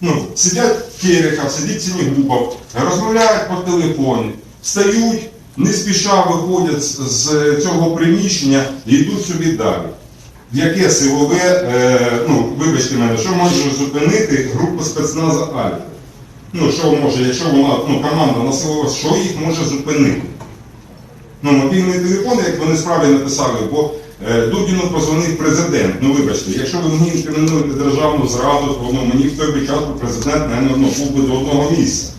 Ну, сидять Кереха, сидить Сінігубов, розмовляють по телефоні, встають, не спіша виходять з цього приміщення і йдуть собі далі. Яке силове, е, ну, вибачте мене, що може зупинити групу спецназу Альфа? Ну, що може, якщо вона, ну, команда на силове, що їх може зупинити? Ну, мобільний телефон, як вони справді написали, бо Дудіну позвонив президент. Ну вибачте, якщо ви мені інкримінуєте державну зраду, то ну, мені в той би час президент ну, був би до одного місця.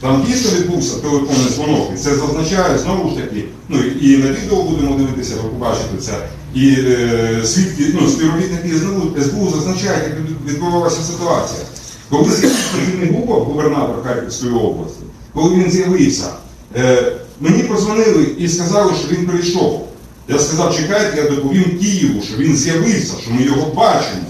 Там дійсно відбувся телефонний дзвонок, і це зазначає знову ж таки, ну і на відео будемо дивитися, ви побачите це. І е, свідки, ну, співробітники СБУ, зазначають, як відбувалася ситуація. Коли з'явився Губов, губернатор Харківської області, коли він з'явився, е, мені позвонили і сказали, що він прийшов. Я сказав, чекайте, я доповім Києву, що він з'явився, що ми його бачимо.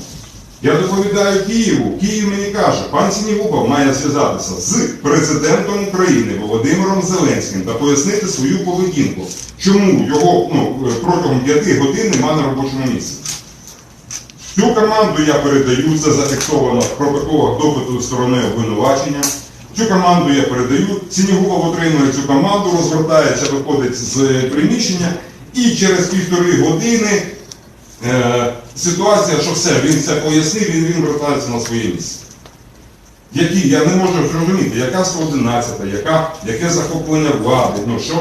Я доповідаю Києву, Київ мені каже, пан Сінігубов має зв'язатися з президентом України Володимиром Зеленським та пояснити свою поведінку, чому його ну, протягом п'яти годин нема на робочому місці. Цю команду я передаю, це зафіксовано в протоколах допиту сторони обвинувачення. Цю команду я передаю, Сінігубов отримує цю команду, розвертається, виходить з приміщення, і через півтори години е, ситуація, що все, він все пояснив, він, він вертається на своє місце. Які, я не можу зрозуміти, яка 111, яка, яке захоплення влади, ну що